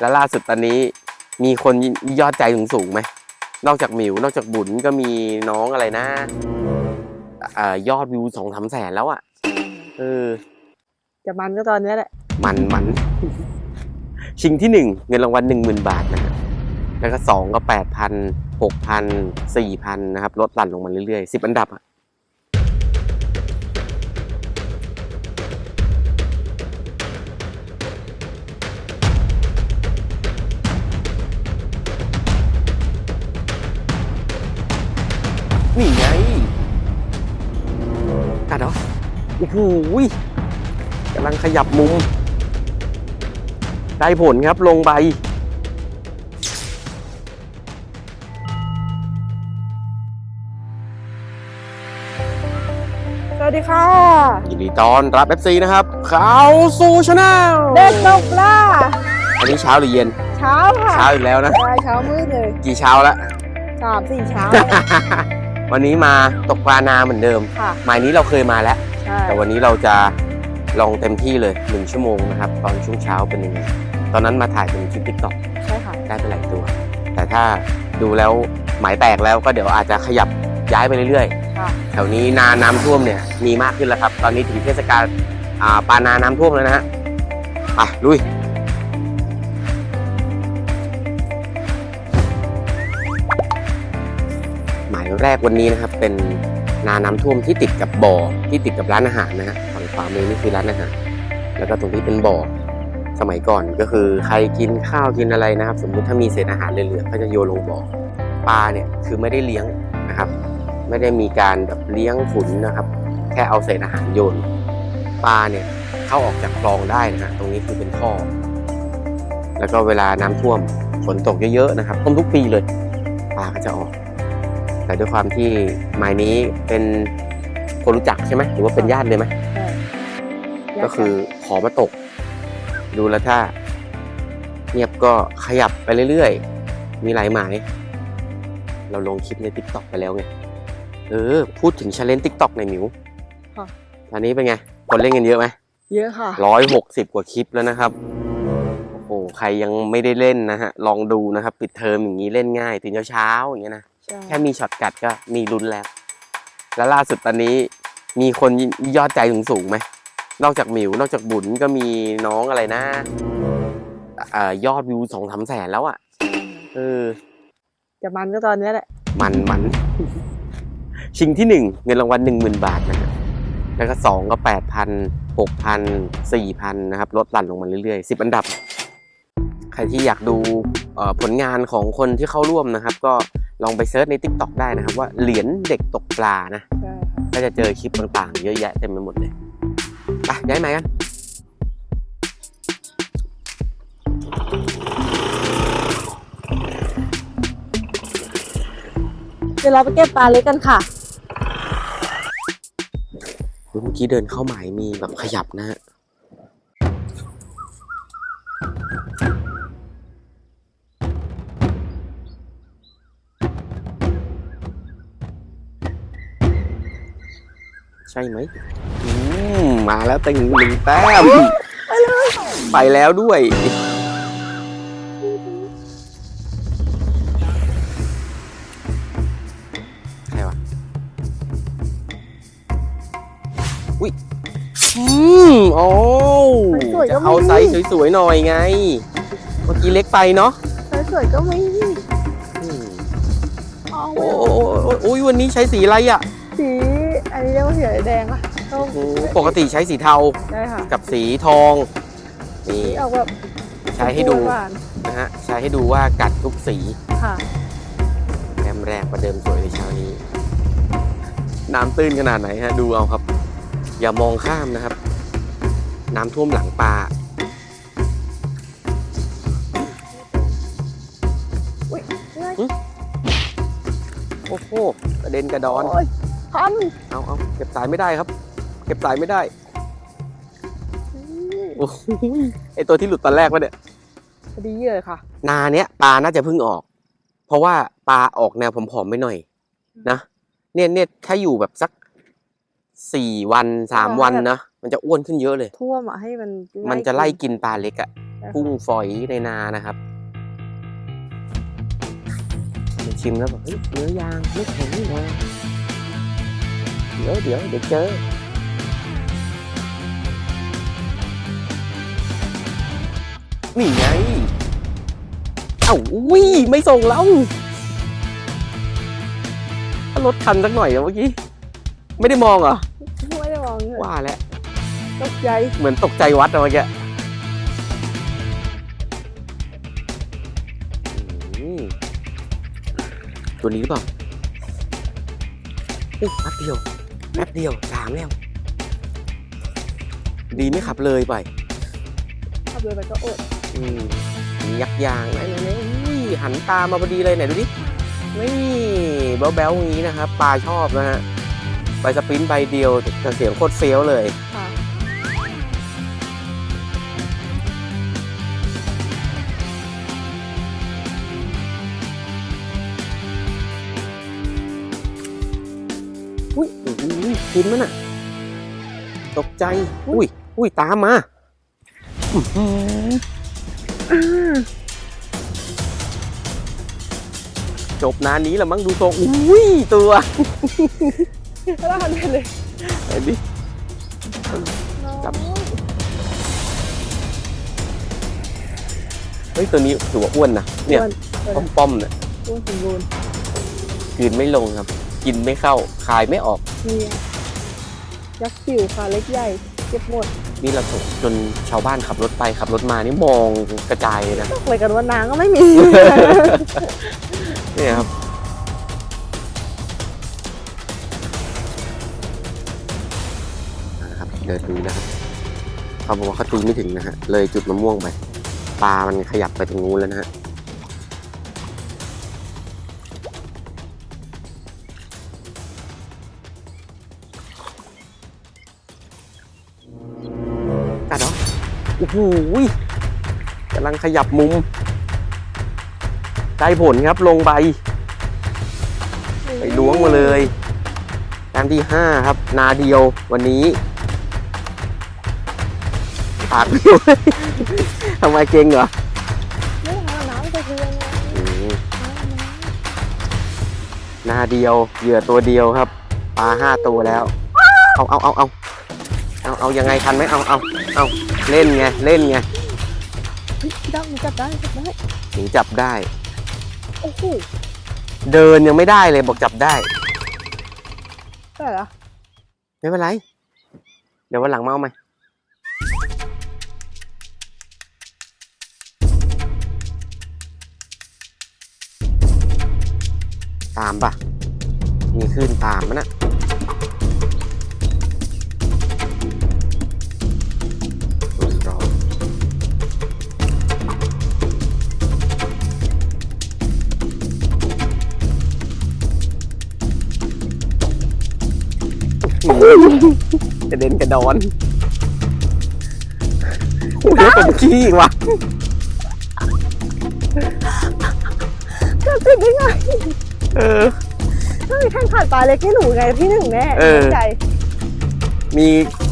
แล้วล่าสุดตอนนี้มีคนยอดใจสูงสูงๆไหมนอกจากหมิวนอกจากบุญก็มีน้องอะไรนะอ่ายอดวิวสองสามแสนแล้วอะ่ะเออจะมันก็ตอนเนี้ยแหละ มันมันชิงที่หนึ่งเงินรางวัลหนึ่งหมื่นบาทนะฮะแล้วก็สองก็แปดพันหกพันสี่พันนะครับลดหลั่นลงมาเรื่อยๆสิบอันดับอะ โอ้โหยกำลังขยับมุม ได้ผลครับลงไป สวัสดีค่ะ ยินดีต้อนรับ FC นะครับเข้าสู่ช anel เด็กตกปลาอันนี้เช้าหรือเย็น เช้าค่ะเช้าอีกแล้วนะใช่เช้ามืดเลยกี่เช้าแล้วสามสี่เช้า วันนี้มาตกปลานาเหมือนเดิมค่ะ หมายนี้เราเคยมาแล้วใช่ แต่วันนี้เราจะลองเต็มที่เลยหนึ่งชั่วโมงนะครับ ตอนช่วงเช้าเป็นยังไงตอนนั้นมาถ่ายเป็นคลิปติ๊กต็อกใช่ค่ะได้ไปหลายตัว แต่ถ้าดูแล้วหมายแตกแล้วก็เดี๋ยวอาจจะขยับย้ายไปเรื่อยๆค่ะแถวนี้นาน้ำท่วมเนี่ยมีมากขึ้นแล้วครับ ตอนนี้ถึงเทศกาลอ่าปลานาน้ำท่วมแล้วนะฮะไปลุยหมายแรกวันนี้นะครับเป็น นาน้ำท่วมที่ติดกับบ่อที่ติดกับร้านอาหารนะฮะฝั่งขวามือนี่คือร้านอาหาร แล้วก็ตรงนี้เป็นบ่อสมัยก่อนก็คือใครกินข้าวกินอะไรนะครับ สมมุติถ้ามีเศษอาหารเหลือๆก็จะโยนลงบ่อปลาเนี่ยคือไม่ได้เลี้ยงนะครับ ไม่ได้มีการแบบเลี้ยงขุนนะครับ แค่เอาเศษอาหารโยนปลาเนี่ยเข้าออกจากคลองได้นะฮะตรงนี้คือเป็นท่อ แล้วก็เวลาน้ำท่วมฝนตกเยอะๆนะครับท่วมทุกปีเลยปลาก็จะออก แต่ด้วยความที่หมายนี้เป็นคนรู้จักใช่ไหมหรือว่าเป็นญาติเลยไหมใช่ก็คือขอมาตก ดูแล้วถ้า เงียบก็ขยับไปเรื่อยๆ มีหลายหมาย เราลงคลิปใน t ิ k t o k ไปแล้วไงเออพูดถึงช l เลน g e ทิกตอกในอยหมิวค่ะตอนนี้เป็นไง คนเล่นกันเยอะไหมเยอะค่ะร้อยหกสิบกว่าคลิปแล้วนะครับโอ้โหใครยังไม่ได้เล่นนะฮะ ลองดูนะครับ ปิดเทอมอย่างนี้เล่นง่าย ถึงเช้าๆอย่างเงี้ยนะใช่ แค่มีช็อตกัดก็มีลุ้นแล้ว แล้วล่าสุดตอนนี้มีคนยอดใจสูงสูงๆไหม นอกจากหมิวนอกจากบุญก็มีน้องอะไรนะอ่ายอดวิวสองสามแสนแล้วอะ่ะเออจะมันก็ตอนเนี้ยแหละ มันมันชิงที่หนึ่งเงินรางวัลหนึ่งหมื่นบาทนะฮะแล้วก็สองก็แปดพันหกพันสี่พันนะครับลดหลั่นลงมาเรื่อยๆสิบอันดับ ใครที่อยากดูเอ่อผลงานของคนที่เข้าร่วมนะครับ ก็ ลองไปเซิร์ชใน t ิ k t o k ได้นะครับ ว่าเหรียญเด็กตกปลานะใช่ค่ะก็จะเจอคลิปต่างๆ เยอะแยะเต็มไปหมดเลยไปย้ายไหมกันเดี๋ยวเราไปเก็บปลาเล็กกันค่ะ เมื่อกี้เดินเข้าหมายมีแบบขยับนะฮะ ช่ไหมอืมมาแล้วตึงหนึ่งแต้มไปแล้วด้วย ใครวะ อุ้ยอืมโอ้สวยๆก็จะมี เอาไซส์สวยๆหน่อยไง เมื่อกี้เล็กไปเนาะสวยๆก็ไม่อืมเอาโอ้โอ้โอ้โอ้ยวันนี้ใช้สีอะไรอะสี อันนี้เรียกว่าสีอะไรแดงป่ะส้มโอ้ปกติใช้สีเทาได้ค่ะกับสีทองนี่ออกแบบใช้ให้ดูหวานนะฮะใช้ให้ดูว่ากัดทุกสีๆค่ะแต้มแรกประเดิมสวยในเช้านี้ น้ำตื้นขนาดไหนฮะดูเอาครับ อย่ามองข้ามนะครับ น้ำท่วมหลังปลาอุ้ยนี่ไงโอ้โหกระเด็นกระดอนโอ้ย พันเอาเอาเก็บสายไม่ได้ครับ เก็บสายไม่ได้โอ้โหไอตัวที่หลุดตอนแรกวะเนี่ยพอดีเลยค่ะ นาเนี้ยปลาน่าจะเพิ่งออก เพราะว่าปลาออกแนวผอมๆไปหน่อย นะเนี่ยเนี่ยถ้าอยู่แบบสักสี่วันสามวันนะมันจะอ้วนขึ้นเยอะเลย ท่วมอะให้มัน มันจะไล่กินปลาเล็กอะ่ะกุ้งฝอยในนานะครับชิมแล้วแบบเฮ้ยเนื้อยางไม่แข็งนี่นะ เดี๋ยวเดี๋ยวเดี๋ยวเจอนี่ไง เอ้าอุ้ยไม่ส่งเราถ้ารถคันสักหน่อยอะเมื่อกี้ ไม่ได้มองเหรอ ไม่ได้มองเลยว่าแล้วตกใจเหมือนตกใจวัดอะเมื่อกี้อืมตัวนี้หรือเปล่าอุ๊ยแป๊บเดียว แป๊บเดียวสามแล้ว ดีไม่ขับเลยไปขับเลยไปก็อดอืมมียักษ์ยางไหนไหนไหนอุ้ยหันตามมาพอดีเลยไหนดูดินี่แบ๊วๆอย่างนี้นะครับปลาชอบนะฮะไปสปรินต์ใบเดียวแต่เสียงโคตรเฟี้ยวเลย กินมันอะ ตกใจ อุ้ย อุ้ย ตามมาอื้อหือจบนานนี้แหละมั้งดูทรงอุ้ย ตัวแล้วหันไปเลยเห็นดิจับน้อยเฮ้ย ตัวนี้ถือว่าอ้วนนะเนี่ยอ้วนป้อมๆเนี่ยอ้วนสมบูรณ์กลืนไม่ลงครับ กินไม่เข้า คายไม่ออกเนี่ย ยักษ์จิ๋วค่ะเล็กใหญ่เก็บหมดนี่เราส่งจนชาวบ้านขับรถไปขับรถมานี่มองกระจายเลยนะตกเลยกันว่าน้ำก็ไม่มีเนี่ยครับนะครับ เดินดูนะครับเขาบอกว่าเขาตีไม่ถึงนะฮะเลยจุดมะม่วงไปปลามันขยับไปตรงนู้นแล้วนะฮะ โอ้โหยกำลังขยับมุม ได้ผลครับลงไป ไปล้วงมาเลยแต้มที่ห้าครับ นาเดียววันนี้ปากเดียวเลยทำไมเก่งเหรอไม่เอาน้ำจะเทือนไงอืมน้ำน้นาเดียว เหยื่อตัวเดียวครับปลาห้าตัวแล้ว เอาเอาเอาเอาเอาเอายังไงทันไหมเอาเอาเอา เล่นไง เล่นไงำเฮ้ยพี่ดำมันจับได้จับได้ ถึงจับได้ โอ้โหเดินยังไม่ได้เลยบอกจับได้แต่ละไม่เป็นไร เดี๋ยววันหลังมาเอาใหม่ตามปะมีขึ้นตามมันนะ กระเด็นกระดอนโอ้ยแล้วผมขี้อีกว่ะจะติดได้ไงเออถ้ามีแข่งขันปลาเล็กให้หนูไงที่หนึ่งแน่เออมั่นใจมี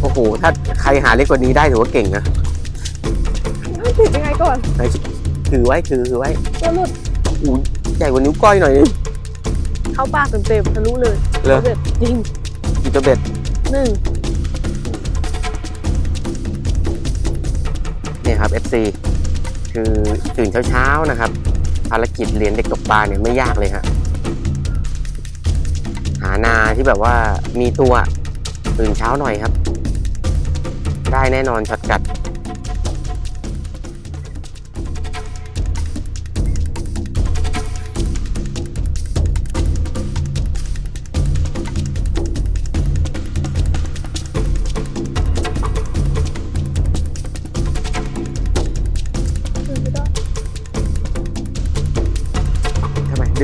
โอ้โหถ้าใครหาเล็กกว่านี้ได้ถือว่าเก่งนะไม่ติดยังไงก่อนไหนถือไว้ถือถือไว้ตัวหลุดอู้ใหญ่กว่านิ้วก้อยหน่อยนึงเข้าปากเต็มๆทะลุเลยเลยเด็ดจริงกีตัวเบ็ด หนึ่งเนี่ยครับ FC คือตื่นเช้าๆนะครับ ภารกิจเรียนเด็กตกปลาเนี่ยไม่ยากเลยฮะหานาที่แบบว่ามีตัวตื่นเช้าหน่อยครับ ได้แน่นอนช็อตกัด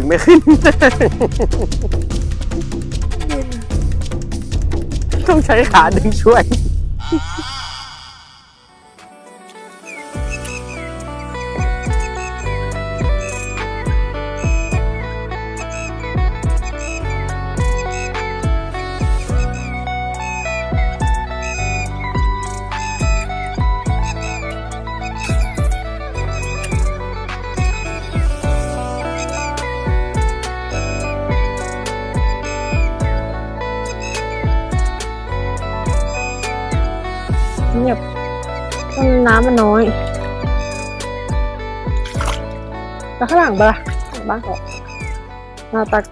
ไมดึงไม่ขึ้นเย็นต้องใช้ขาดึงช่วยำมันน้อยแต่ข้างหลังปะล่ะหลังบ้านเขามาตัก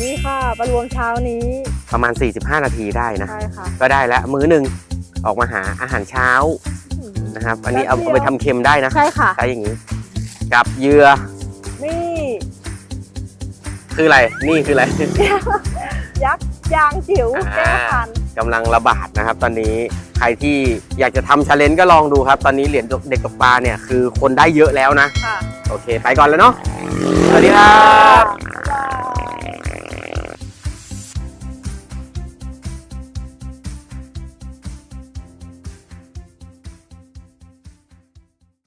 นี่ค่ะปลารวมเช้านี้ ประมาณ 45 นาทีได้นะ ใช่ค่ะ ก็ได้แล้วมื้อหนึ่งออกมาหาอาหารเช้านะครับ อันนี้เอาเอาไปทำเค็มได้นะใช่ค่ะ ใช้อย่างนี้ กับเหยื่อนี่ คืออะไร นี่คืออะไร ยักษ์ยางจิ๋วอ่าแก้พัน กำลังระบาดนะครับ ตอนนี้ใครที่อยากจะทำชาเลนจ์ก็ลองดูครับ ตอนนี้เหรียญเด็กตกปลาเนี่ยคือคนได้เยอะแล้วนะ ค่ะ โอเค ไปก่อนแล้วเนาะสวัสดีครับ